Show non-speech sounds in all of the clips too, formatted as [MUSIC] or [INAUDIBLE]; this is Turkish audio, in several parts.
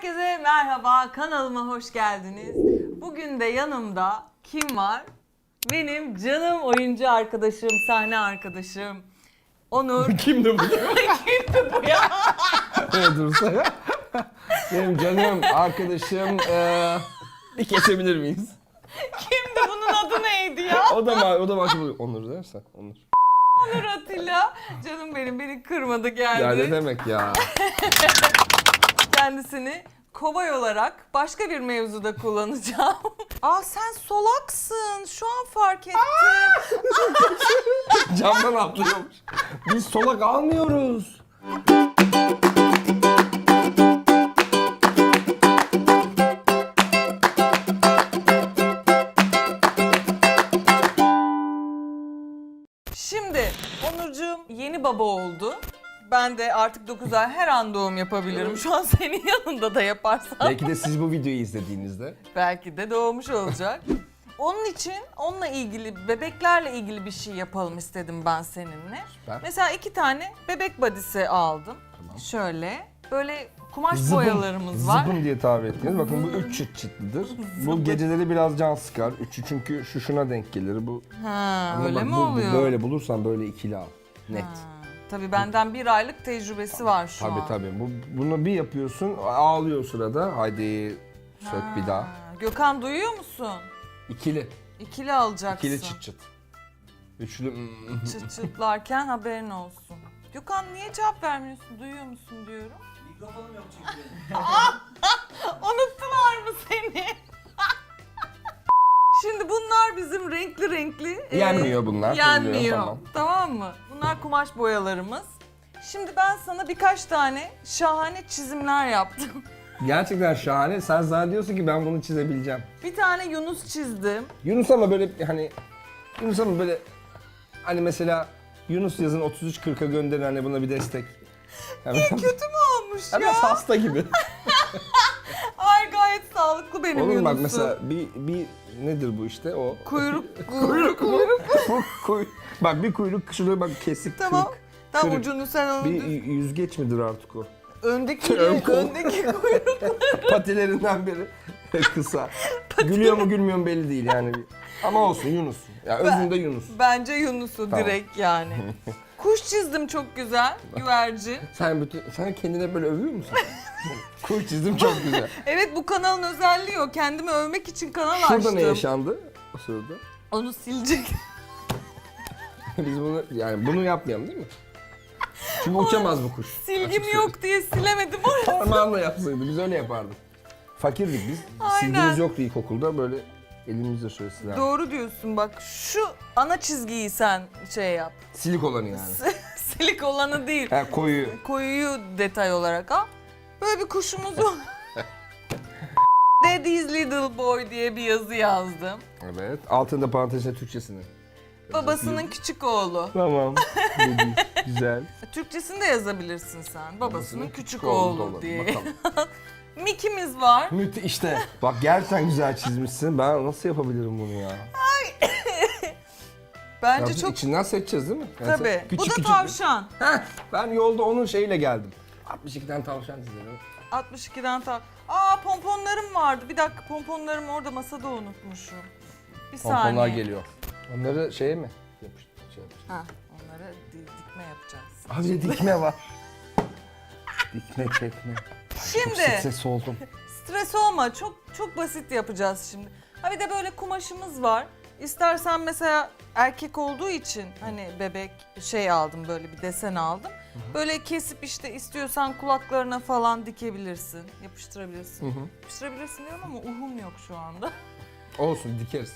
Herkese merhaba, kanalıma hoş geldiniz. Bugün de yanımda kim var? Benim canım oyuncu arkadaşım, sahne arkadaşım Onur. [LAUGHS] Kimdi bu? [LAUGHS] Kimdi bu ya? evet dursa. Benim canım arkadaşım eee bir kesebilir miyiz? Kimdi? Bunun adı neydi ya? O da mı? O da mı? Onur dersen. Onur. Onur Atilla. Canım benim, beni kırmadı geldi. Ya ne demek ya? [LAUGHS] Kendisini kovay olarak başka bir mevzuda kullanacağım. [LAUGHS] Aa sen solaksın. Şu an fark ettim. [LAUGHS] Camdan atlıyormuş. Biz solak almıyoruz. Şimdi Onurcuğum yeni baba oldu. Ben de artık 9 ay her an doğum yapabilirim. Şu an senin yanında da yaparsam Belki de siz bu videoyu izlediğinizde belki de doğmuş olacak. Onun için onunla ilgili, bebeklerle ilgili bir şey yapalım istedim ben seninle. Süper. Mesela iki tane bebek badisi aldım. Tamam. Şöyle, böyle kumaş boyalarımız var. zıbın diye tabir ettiniz. Bakın bu üç çıt çıtlıdır. Bu geceleri biraz can sıkar. Üçü çünkü şu şuna denk gelir. Bu Ha, Ama öyle bak mi bu- bu oluyor? Böyle bulursan böyle ikili al. Net. Ha, Tabii benden bir aylık tecrübesi var şu Tabii an. tabii. Bu, bunu bir yapıyorsun, ağlıyor sırada. Haydi sök bir daha. Ha, Gökhan duyuyor musun? İkili. İkili alacaksın. İkili çıt çıt. Üçlü. mm. çıt çıtlarken haberin olsun. Gökhan niye cevap vermiyorsun? Duyuyor musun diyorum. Mikrofonum yok çünkü. [LAUGHS] Unuttular mı seni? [LAUGHS] Şimdi bunlar bizim renkli renkli. e, Yenmiyor bunlar, Yenmiyor. Tamam. tamam. mı? Bunlar kumaş boyalarımız. Şimdi ben sana birkaç tane şahane çizimler yaptım. [LAUGHS] Gerçekten şahane. Sen zannediyorsun ki ben bunu çizebileceğim. Bir tane Yunus çizdim. Yunus ama böyle hani Yunus ama böyle hani mesela Yunus yazın 33-40'a gönderin hani buna bir destek. [LAUGHS] Yani biraz, Kötü mü olmuş ya? biraz hasta gibi. [LAUGHS] Ay gayet sağlıklı benim Yunus'um. bak mesela bir, bir nedir bu işte o? Kuyruk, [LAUGHS] kuyruk kuyruk. [LAUGHS] bu kuy, bak bir kuyruk şurada bak kesik Tamam. kırık. Tam Kırık. ucunu sen onu Bir düz- y- yüzgeç midir artık o? öndeki Ön kol. öndeki [LAUGHS] kuyruk. Patilerinden biri kısa. Gülüyor mu gülmüyor mu belli değil yani. Ama olsun Yunus. Ya özünde Yunus. Bence Yunus'u Tamam. direkt yani. Kuş çizdim çok güzel. Güvercin. [LAUGHS] Sen bütün sen kendine böyle övüyor musun? [LAUGHS] Kuş çizdim çok güzel. [LAUGHS] Evet bu kanalın özelliği o. Kendimi övmek için kanal açtım. Şurada ne yaşandı? O sırada. Onu silecek. Biz bunu yani bunu yapmayalım değil mi? Çünkü uçamaz bu kuş. Silgim Açık yok diye silemedim söyleyeyim. Parmağınla yapsaydı biz öyle yapardık. Fakirdik biz. Aynen. Silgimiz yoktu ilkokulda böyle elimizle şöyle silerdik. Doğru diyorsun bak. Şu ana çizgiyi sen şey yap. Silik olanı yani. [LAUGHS] Silik olanı değil. Ha, koyu. Koyuyu detay olarak al. Böyle bir kuşumuz var. [LAUGHS] Daddy's Little Boy diye bir yazı yazdım. Evet. Altında parantezine Türkçesini. Babasının küçük oğlu. Tamam. [LAUGHS] Güzel. Türkçesini de yazabilirsin sen. Babasının küçük, oğlu diye. Bakalım. Mickey'miz var. Müthiş işte. Bak gerçekten güzel çizmişsin. Ben nasıl yapabilirim bunu ya? Bence Ya biz çok içinden seçeceğiz değil mi? Yani tabii. sen- Bu da tavşan. Heh, ben yolda onun şeyiyle geldim. 62'den tavşan çizelim. 62'den tav. Aa pomponlarım vardı. Bir dakika pomponlarımı orada masada unutmuşum. Bir Pomponlar saniye. geliyor. Onları şeye mi? Yapış, şey yapış. Ha, onları di- dikme yapacağız. Abi dikme var. dikme çekme. Çok Şimdi stres oldum. [LAUGHS] stres olma. Çok çok basit yapacağız şimdi. Ha bir de böyle kumaşımız var. İstersen mesela erkek olduğu için hani bebek şey aldım böyle bir desen aldım. Böyle kesip işte istiyorsan kulaklarına falan dikebilirsin, yapıştırabilirsin. Yapıştırabilirsin diyorum ama uhum yok şu anda. [LAUGHS] Olsun dikeriz.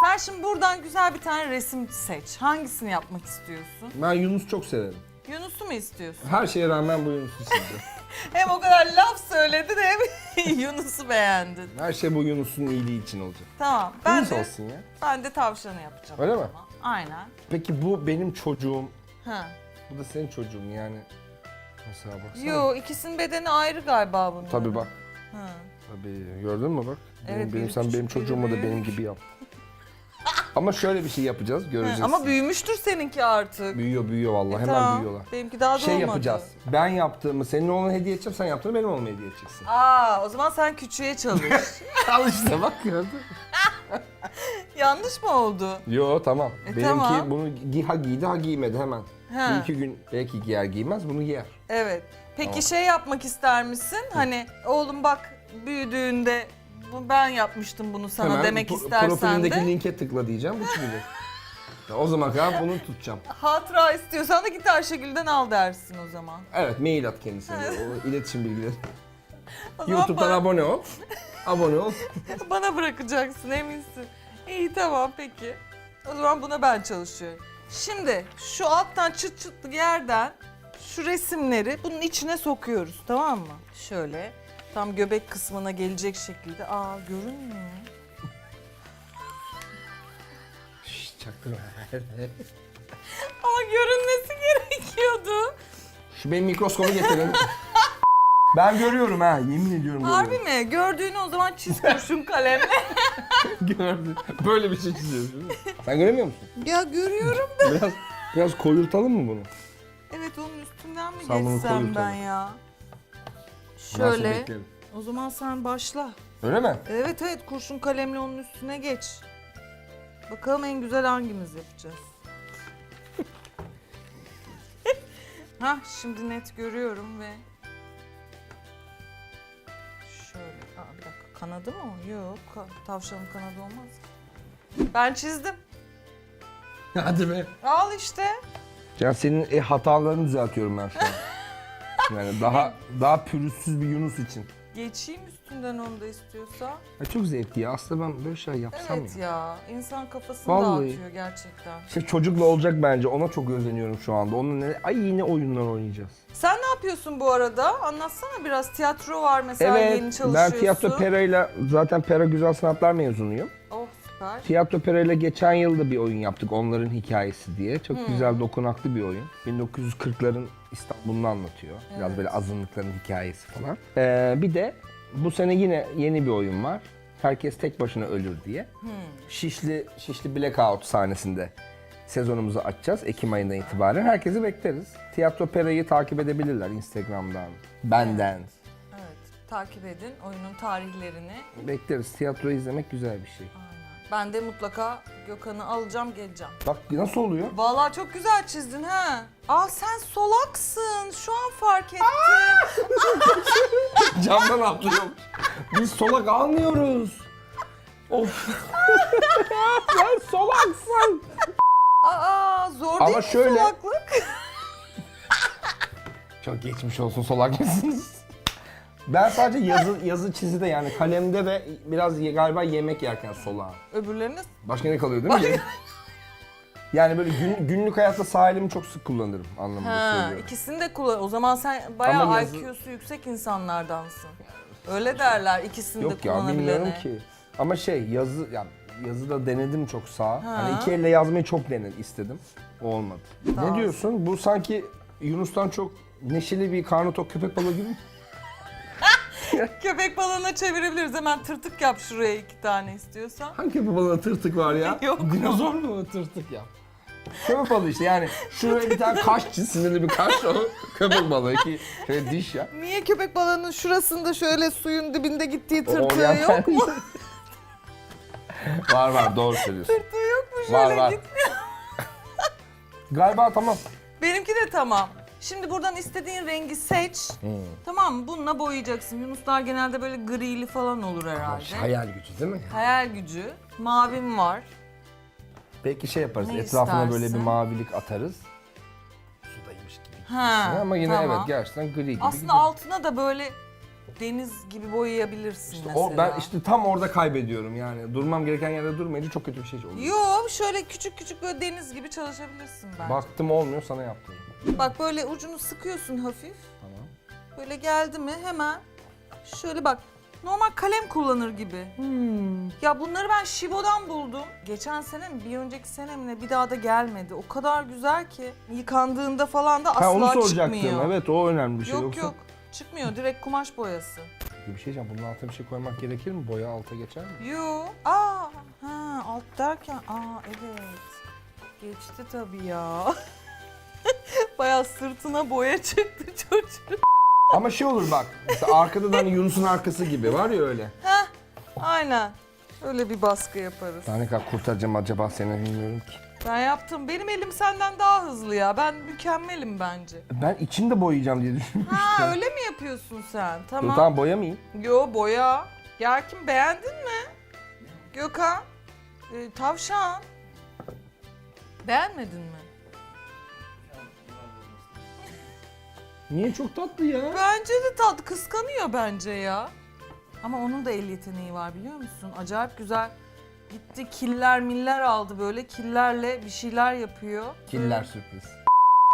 Sen şimdi buradan güzel bir tane resim seç. Hangisini yapmak istiyorsun? Ben Yunus çok severim. Yunus'u mu istiyorsun? Her şeye rağmen bu Yunus'u çizdim. [LAUGHS] [LAUGHS] Hem o kadar laf söyledin hem [LAUGHS] Yunus'u beğendin. Her şey bu Yunus'un iyiliği için olacak. Tamam. Ben Yunus de, olsun ya. ben de tavşanı yapacağım. Öyle mi? zaman. Aynen. Peki bu benim çocuğum. Ha. Bu da senin çocuğun yani. Mesela baksana. Yo ikisinin bedeni ayrı galiba bunun. Tabii bak. Ha. Tabii gördün mü bak. Benim, Evet, benim sen benim çocuğumu da benim gibi yap. [LAUGHS] Ama şöyle bir şey yapacağız göreceğiz. Ama büyümüştür seninki artık. Büyüyor büyüyor vallahi E hemen tamam. büyüyorlar. Benimki daha da Şey olmadı. yapacağız. Ben yaptığımı senin oğluna hediye edeceğim, sen yaptığını benim oğluma hediye edeceksin. Aa o zaman sen küçüğe çalış. [LAUGHS] Al işte bak gördün. [LAUGHS] Yanlış mı oldu? Yo tamam. E, Benimki tamam. bunu gi- ha giydi ha giymedi hemen. Ha. Bir iki gün belki giyer giymez bunu giyer. Evet. Peki Tamam. şey yapmak ister misin? Hani oğlum bak büyüdüğünde bu ben yapmıştım bunu sana hemen demek pro- istersen profilindeki de. linke tıkla diyeceğim bu çıkacak. Ya o zaman kadar bunu tutacağım. Hatıra istiyorsan da git Ayşegül'den al dersin o zaman. Evet mail at kendisine. o [LAUGHS] iletişim bilgileri. O zaman YouTube'dan bana, abone ol. Abone ol. [LAUGHS] bana bırakacaksın eminsin. İyi tamam peki. O zaman buna ben çalışıyorum. Şimdi şu alttan çıt çıtlı yerden şu resimleri bunun içine sokuyoruz tamam mı? Şöyle tam göbek kısmına gelecek şekilde. Aa görünmüyor. Şşş çaktırma. [LAUGHS] Ama görünmesi gerekiyordu. Şu benim mikroskobu getirin. [LAUGHS] ben görüyorum ha yemin ediyorum Harbi mi? Gördüğünü o zaman çiz kurşun kalemle. [LAUGHS] Gördüm. Böyle bir şey çiziyorsun. Sen göremiyor musun? ya görüyorum. Biraz biraz koyultalım mı bunu? Evet onun üstünden mi Sen bunu geçsem ben ya? Şöyle. O zaman sen başla. Öyle mi? Evet evet kurşun kalemle onun üstüne geç. Bakalım en güzel hangimiz yapacağız. [LAUGHS] Hah şimdi net görüyorum ve şöyle. Aa, bir dakika kanadı mı? o? Yok ka- tavşanın kanadı olmaz. Ben çizdim. Hadi be. Al işte. Ya senin e, hatalarını düzeltiyorum ben şu an. [LAUGHS] Yani daha daha pürüzsüz bir Yunus için. Geçeyim üstünden onu da istiyorsa. Ya çok zevkli ya. Aslında ben böyle şey yapsam Evet ya. ya. insan kafasını Vallahi. dağıtıyor gerçekten. İşte çocukla olacak bence. Ona çok özeniyorum şu anda. Onunla ne, ay yine oyunlar oynayacağız. Sen ne yapıyorsun bu arada? Anlatsana biraz. Tiyatro var mesela yeni Evet, çalışıyorsun. ben tiyatro Pera'yla zaten Pera Güzel Sanatlar mezunuyum. Süper. Tiyatro Pera'yla geçen yıl da bir oyun yaptık. Onların hikayesi diye. Çok güzel, dokunaklı bir oyun. 1940'ların İstanbul'unu anlatıyor. Biraz böyle azınlıkların hikayesi falan. Ee, bir de bu sene yine yeni bir oyun var. Herkes tek başına ölür diye. Şişli Şişli Blackout sahnesinde sezonumuzu açacağız Ekim ayından itibaren. Herkesi bekleriz. Tiyatro Pera'yı takip edebilirler Instagram'dan, benden. Evet. Takip edin oyunun tarihlerini. Bekleriz. Tiyatro izlemek güzel bir şey. Ben de mutlaka Gökhan'ı alacağım geleceğim. Bak nasıl oluyor? Vallahi çok güzel çizdin ha. Aa sen solaksın. Şu an fark ettim. [LAUGHS] Camdan atlıyor. Biz solak almıyoruz. Of. [LAUGHS] Sen solaksın. Aa zor Ama değil mi şöyle- solaklık? [LAUGHS] Çok geçmiş olsun solak mısınız? Ben sadece yazı yazı çizide yani kalemde ve biraz ye- galiba yemek yerken solağım. Öbürleriniz Başka ne kalıyor değil mi? [LAUGHS] Yani böyle gün- günlük hayatta sağ elimi çok sık kullanırım anlamında Ha, söylüyorum. ikisini de kullan. O zaman sen bayağı Ama yazı- IQ'su yüksek insanlardansın. Öyle derler ikisini de Yok ya kullanabilene. bilmiyorum ki. Ama şey yazı ya yazıda denedim çok sağ. Ha. Hani iki elle yazmayı çok denedim istedim. O olmadı. Ne diyorsun? Bu sanki Yunus'tan çok neşeli bir karnı tok köpek balığı gibi. [LAUGHS] Köpek balığına çevirebiliriz. Hemen tırtık yap şuraya iki tane istiyorsan. Hangi köpek balığına tırtık var ya? [LAUGHS] Yok. Dinozor mu tırtık ya? Köpek balığı işte yani şuraya bir tane kaş çiz, sinirli bir kaş o köpek balığı ki şöyle diş ya. Niye köpek balığının şurasında şöyle suyun dibinde gittiği tırtığı yok mu? [LAUGHS] var var doğru söylüyorsun. Tırtığı yok mu Var şöyle var. git. Galiba tamam. Benimki de tamam. Şimdi buradan istediğin rengi seç. Tamam mı? Bununla boyayacaksın. Yunuslar genelde böyle grili falan olur herhalde. Hayal gücü değil mi? Hayal gücü. Mavim var. Belki şey yaparız. Ne etrafına böyle bir istersin? mavilik atarız. Sudaymış gibi. Ha, Ama yine tamam. evet gerçekten gri gibi. Aslında gidiyor. altına da böyle deniz gibi boyayabilirsin mesela. o ben işte tam orada kaybediyorum yani. Durmam gereken yerde durmayınca çok kötü bir şey oluyor. Yo şöyle küçük küçük böyle deniz gibi çalışabilirsin bence. Bak, Baktım olmuyor sana yaptım. böyle ucunu sıkıyorsun hafif. Tamam. Böyle geldi mi hemen şöyle bak normal kalem kullanır gibi. Hmm. Ya bunları ben Shibo'dan buldum. Geçen sene mi bir önceki sene mi ne bir daha da gelmedi. O kadar güzel ki yıkandığında falan da asla Ha onu soracaktım. çıkmıyor. Evet o önemli bir şey. yok Yoksa yok çıkmıyor direkt kumaş boyası. bir şey diyeceğim. Bunun altına bir şey koymak gerekir mi? Boya alta geçer mi? Yo. Aa. Ha alt derken aa evet. Geçti tabii ya. [LAUGHS] Bayağı sırtına boya çıktı çocuğun. Ama şey olur bak. Mesela arkada da hani Yunus'un arkası gibi var ya öyle. Aynen. Öyle bir baskı yaparız. Daha ne kadar kurtaracağım acaba seni bilmiyorum ki. Ben yaptım. Benim elim senden daha hızlı ya. Ben mükemmelim bence. Ben içini de boyayacağım diye düşünmüştüm. Ha öyle mi yapıyorsun sen? Dur, Tamam. tamam boyamayayım. Yo boya. Gerkin beğendin mi? Gökhan. e, tavşan. Beğenmedin mi? Niye çok tatlı ya? Bence de tat kıskanıyor bence ya. Ama onun da el yeteneği var biliyor musun? Acayip güzel. Gitti killer miller aldı böyle killerle bir şeyler yapıyor. Killer sürpriz.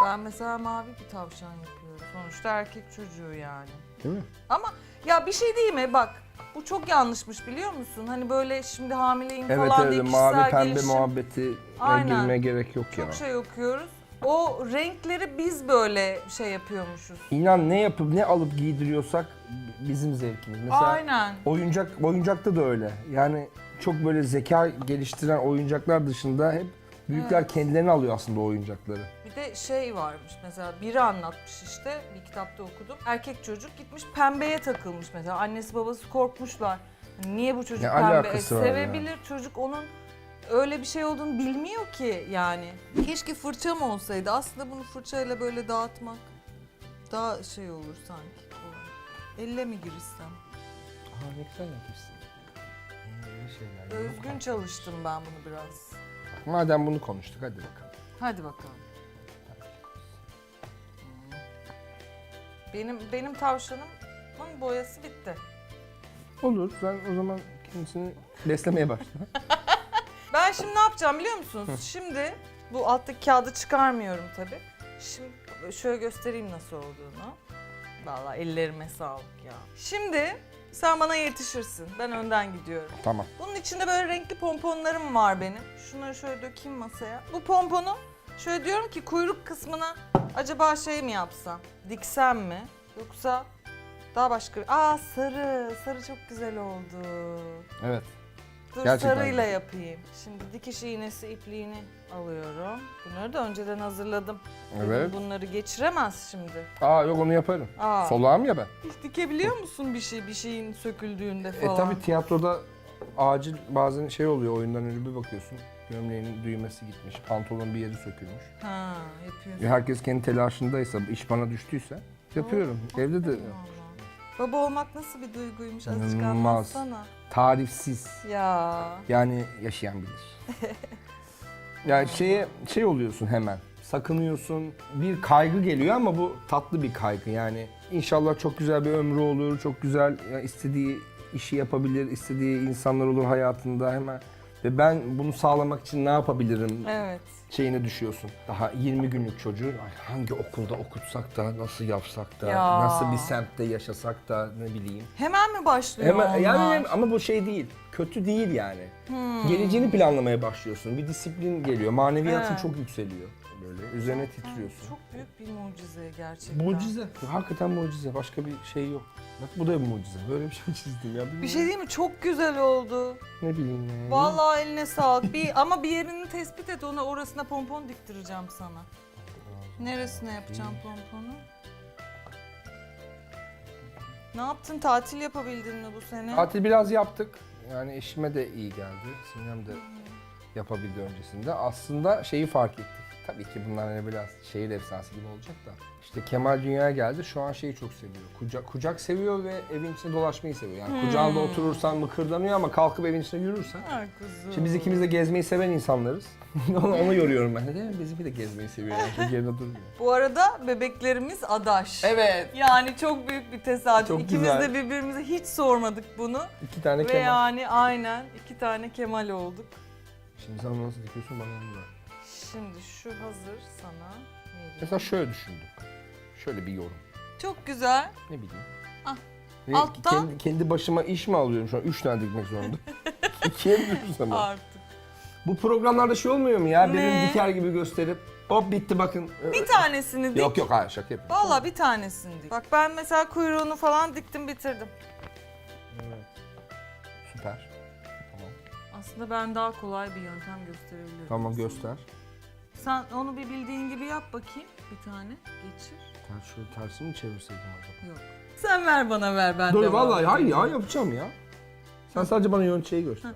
Ben mesela mavi bir tavşan yapıyorum. Sonuçta erkek çocuğu yani. Değil mi? Ama ya bir şey değil mi? Bak bu çok yanlışmış biliyor musun? Hani böyle şimdi hamileyim Evet falan diye kişisel mavi pembe gelişim. muhabbeti Aynen. girmeye gerek yok ya. Çok şey okuyoruz. O renkleri biz böyle şey yapıyormuşuz. İnan ne yapıp ne alıp giydiriyorsak bizim zevkimiz. Mesela Aynen. oyuncak oyuncakta da öyle. Yani çok böyle zeka geliştiren oyuncaklar dışında hep büyükler kendilerini alıyor aslında o oyuncakları. Bir de şey varmış mesela biri anlatmış işte bir kitapta okudum. Erkek çocuk gitmiş pembeye takılmış mesela. Annesi babası korkmuşlar. Niye bu çocuk Ne pembe? alakası var ya? Sevebilir çocuk onun öyle bir şey olduğunu bilmiyor ki yani. Keşke fırçam olsaydı. Aslında bunu fırçayla böyle dağıtmak daha şey olur sanki. Elle mi girişsem? Aa ne güzel yapmışsın. Şeyler. Özgün çalıştım ben bunu biraz. Madem bunu konuştuk hadi bakalım. Hadi bakalım. Benim benim tavşanımın boyası bitti. Olur sen o zaman kendisini beslemeye başla. [LAUGHS] Ben şimdi ne yapacağım biliyor musunuz? Şimdi bu alttaki kağıdı çıkarmıyorum tabii. Şimdi şöyle göstereyim nasıl olduğunu. Vallahi ellerime sağlık ya. Şimdi sen bana yetişirsin. Ben önden gidiyorum. tamam. Bunun içinde böyle renkli pomponlarım var benim. Şunları şöyle dökeyim masaya. Bu pomponu şöyle diyorum ki kuyruk kısmına acaba şey mi yapsam? Diksem mi? Yoksa daha başka. Aa sarı. Sarı çok güzel oldu. Evet. Dur Gerçekten sarıyla yapayım. Şimdi dikiş iğnesi ipliğini alıyorum. Bunları da önceden hazırladım. Dedim Evet. Bunları geçiremez şimdi. Aa yok onu yaparım. Aa. Solağım ya ben. Hiç dikebiliyor musun bir şey bir şeyin söküldüğünde E falan? tabi tiyatroda acil bazen şey oluyor oyundan önce bir bakıyorsun. Gömleğinin düğmesi gitmiş, pantolonun bir yeri sökülmüş. Ha yapıyorsun. E herkes kendi telaşındaysa, iş bana düştüyse yapıyorum. Evde de. Baba olmak nasıl bir duyguymuş azıcık İnanılmaz. anlatsana. tarifsiz. Ya. Yani yaşayan bilir. [LAUGHS] yani şeye şey oluyorsun hemen. Sakınıyorsun. Bir kaygı geliyor ama bu tatlı bir kaygı. Yani inşallah çok güzel bir ömrü olur. Çok güzel yani istediği işi yapabilir, istediği insanlar olur hayatında hemen. Ve ben bunu sağlamak için ne yapabilirim Evet. Şeyine düşüyorsun. Daha 20 günlük çocuğu ay hangi okulda okutsak da, nasıl yapsak da, Ya. nasıl bir semtte yaşasak da ne bileyim. Hemen mi başlıyor Hemen, onlar? yani ama bu şey değil. Kötü değil yani. Geleceğini planlamaya başlıyorsun. Bir disiplin geliyor. Maneviyatın Evet. çok yükseliyor. Böyle üzerine titriyorsun. Çok büyük bir mucize gerçekten. Mucize. Hakikaten mucize. Başka bir şey yok. Bak bu da bir mucize. Böyle bir şey [LAUGHS] çizdim ya. Bir şey değil mi? Çok güzel oldu. Ne bileyim ya. Vallahi eline sağlık. Bir, [LAUGHS] ama bir yerini tespit et. Ona orasına pompon diktireceğim sana. Neresine yapacağım pomponu? Ne yaptın? Tatil yapabildin mi bu sene? Tatil biraz yaptık. Yani eşime de iyi geldi. Sinem de yapabildi öncesinde. Aslında şeyi fark ettik. Tabii ki bunlar hani biraz şehir efsanesi gibi olacak da. İşte Kemal dünyaya geldi. Şu an şeyi çok seviyor. Kucak, kucak seviyor ve evin içinde dolaşmayı seviyor. Yani kucağında oturursan mıkırdanıyor ama kalkıp evin içinde yürürsen. Ay kuzum. Şimdi biz ikimiz de gezmeyi seven insanlarız. [LAUGHS] onu, onu yoruyorum ben de. Değil mi? Bizi de gezmeyi seviyor. Yani. Çok yerinde durmuyor. Bu arada bebeklerimiz adaş. Evet. Yani çok büyük bir tesadüf. Çok İkimiz güzel. de birbirimize hiç sormadık bunu. İki tane Ve Kemal. yani aynen iki tane Kemal olduk. Şimdi sen nasıl dikiyorsun bana onu ver. Şimdi şu hazır sana vereyim. Mesela şöyle düşündük. Şöyle bir yorum. Çok güzel. Ne bileyim. Ah, Ve alttan- Kendi, kendi başıma iş mi alıyorum şu an? Üç tane dikmek zorunda. [LAUGHS] İkiye mi ama? Artık. Bu programlarda şey olmuyor mu ya? Ne? Benim diker gibi gösterip hop bitti bakın. Bir tanesini dik. Yok yok hayır şaka yapıyorum. Valla bir tanesini dik. Bak ben mesela kuyruğunu falan diktim bitirdim. Evet. Süper. Tamam. Aslında ben daha kolay bir yöntem gösterebilirim. Tamam aslında. göster. Sen onu bir bildiğin gibi yap bakayım. Bir tane geçir. Ters şöyle tersini mi çevirseydim acaba? Yok. Sen ver bana ver ben Dur devam vallahi hayır ya yapacağım ya. Sen sadece bana yöntemyi göster.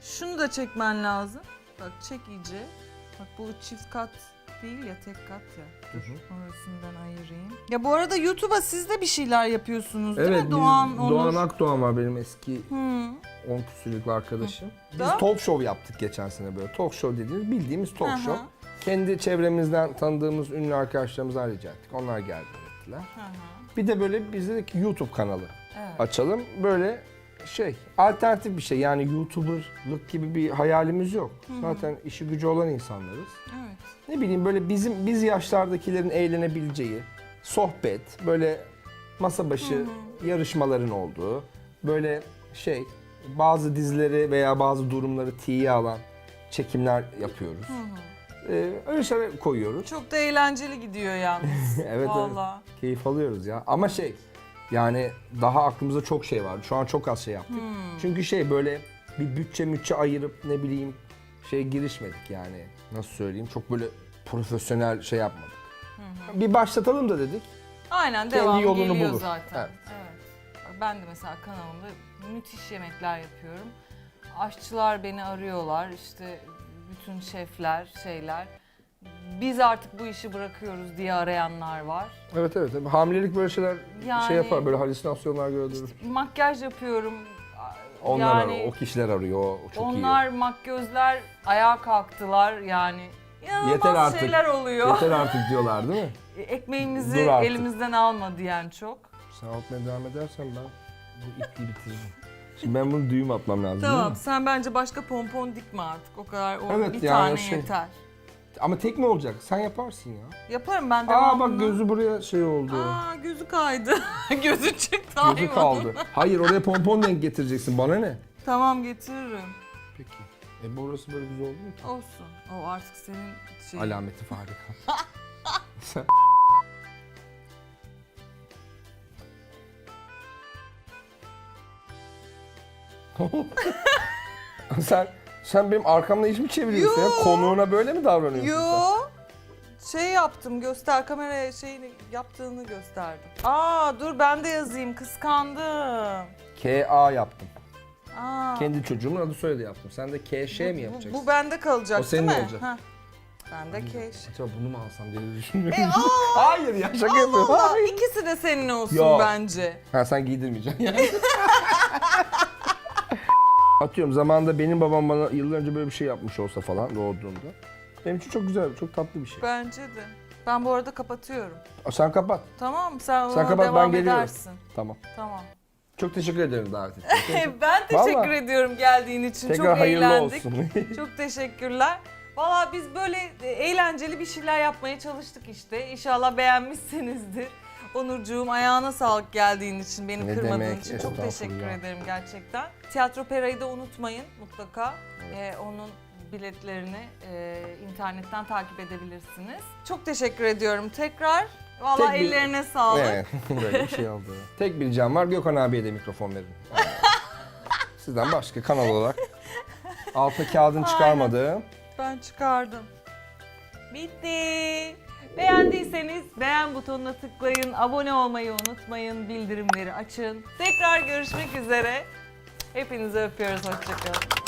Şunu da çekmen lazım. Bak çek iyice. Bak bu çift kat değil ya tek kat ya. Hı hı. Orasını ben ayırayım. Ya bu arada YouTube'a siz de bir şeyler yapıyorsunuz değil Evet, mi? biz- Doğan, Onur. Doğan Akdoğan var benim eski Hı. 10 küsürlük arkadaşım. Biz Da? talk show yaptık geçen sene böyle. Talk show dediğimiz bildiğimiz talk Aha. show. Kendi çevremizden tanıdığımız ünlü arkadaşlarımızdan rica ettik. Onlar geldi ettiler. Hı hı. Bir de böyle biz dedik ki YouTube kanalı Evet. açalım. Böyle şey alternatif bir şey yani YouTuber'lık gibi bir hayalimiz yok. Zaten işi gücü olan insanlarız. Evet. Ne bileyim böyle bizim biz yaşlardakilerin eğlenebileceği sohbet, böyle masa başı yarışmaların olduğu, böyle şey bazı dizileri veya bazı durumları tiye alan çekimler yapıyoruz. Ee, öyle şeyler koyuyoruz. Çok da eğlenceli gidiyor yalnız. [LAUGHS] evet evet. Valla. Keyif alıyoruz ya. Ama şey yani daha aklımızda çok şey var. Şu an çok az şey yaptık. Çünkü şey böyle bir bütçe mütçe ayırıp ne bileyim şey girişmedik yani. Nasıl söyleyeyim? Çok böyle profesyonel şey yapmadık. Bir başlatalım da dedik. Aynen Kendi devam yolunu geliyor bulur. zaten. Evet. Evet. Ben de mesela kanalımda müthiş yemekler yapıyorum. Aşçılar beni arıyorlar işte bütün şefler şeyler. Biz artık bu işi bırakıyoruz diye arayanlar var. Evet evet. Hamilelik böyle şeyler Yani- şey yapar. Böyle halüsinasyonlar görülür. Makyaj yapıyorum. Onlar yani arıyor, o kişiler arıyor. O çok onlar makyözler ayağa kalktılar yani. İnanılmaz Yeter artık. şeyler iyi. oluyor. Yeter artık diyorlar değil mi? [LAUGHS] Ekmeğimizi Dur artık. elimizden alma diyen çok. Sen atmaya devam edersen ben bu ipliği bitiririm. [LAUGHS] Şimdi ben bunu düğüm atmam lazım değil Tamam mi? sen bence başka pompon dikme artık. O kadar o Evet, bir yani tane şey- yeter. Ama tek mi olacak? Sen yaparsın ya. Yaparım ben Aa devamını. bak gözü buraya şey oldu. Aa gözü kaydı. [LAUGHS] gözü çıktı hayvanın. Gözü kaldı. Hayır oraya pompon denk getireceksin. Bana ne? Tamam getiririm. Peki. E burası böyle güzel oldu mu ki? Olsun. O artık senin şey. Alameti farika. [LAUGHS] Sen- [LAUGHS] sen sen benim arkamda iş mi çeviriyorsun ya? Yo. Konuğuna böyle mi davranıyorsun Yo. Şey yaptım göster kameraya şeyini yaptığını gösterdim. Aa dur ben de yazayım kıskandım. sen? K-A yaptım. Aa. Kendi çocuğumun adı soyadı yaptım. Sen de K-Ş mi yapacaksın? bu bende kalacak O senin değil mi? olacak. Heh. Bende keş. Acaba bunu mu alsam diye düşünüyorum. E, [LAUGHS] aa! Hayır ya şaka yapıyorum. Allah Hayır. ikisi de senin olsun Yok. bence. Ha sen giydirmeyeceksin yani. [LAUGHS] Atıyorum zamanında benim babam bana yıllar önce böyle bir şey yapmış olsa falan doğduğumda. Benim için çok güzel, çok tatlı bir şey. Bence de. Ben bu arada kapatıyorum. Aa, Sen kapat. Tamam sen, Sen ona kapat, ben devam geliyorum. edersin. Tamam. Tamam. Çok teşekkür ederim davet için. [LAUGHS] ben teşekkür Vallahi. ediyorum geldiğin için. Tekrar Çok hayırlı eğlendik. olsun. [LAUGHS] Çok teşekkürler. Valla biz böyle e, eğlenceli bir şeyler yapmaya çalıştık işte. İnşallah beğenmişsinizdir. Onurcuğum ayağına sağlık geldiğin için, beni Ne kırmadığın demek, için çok estağfurullah. teşekkür ederim gerçekten. Tiyatro Pera'yı da unutmayın mutlaka. Ee, onun biletlerini e, internetten takip edebilirsiniz. Çok teşekkür ediyorum tekrar. Valla Tek bir- ellerine sağlık. evet, [LAUGHS] böyle bir şey oldu. [LAUGHS] Tek bir ricam var, Gökhan abiye de mikrofon verin. [LAUGHS] Sizden başka kanal olarak. Altına kağıdını çıkarmadığım. Ben çıkardım. Bitti. Beğendiyseniz beğen butonuna tıklayın, abone olmayı unutmayın, bildirimleri açın. Tekrar görüşmek üzere. Hepinizi öpüyoruz, hoşçakalın.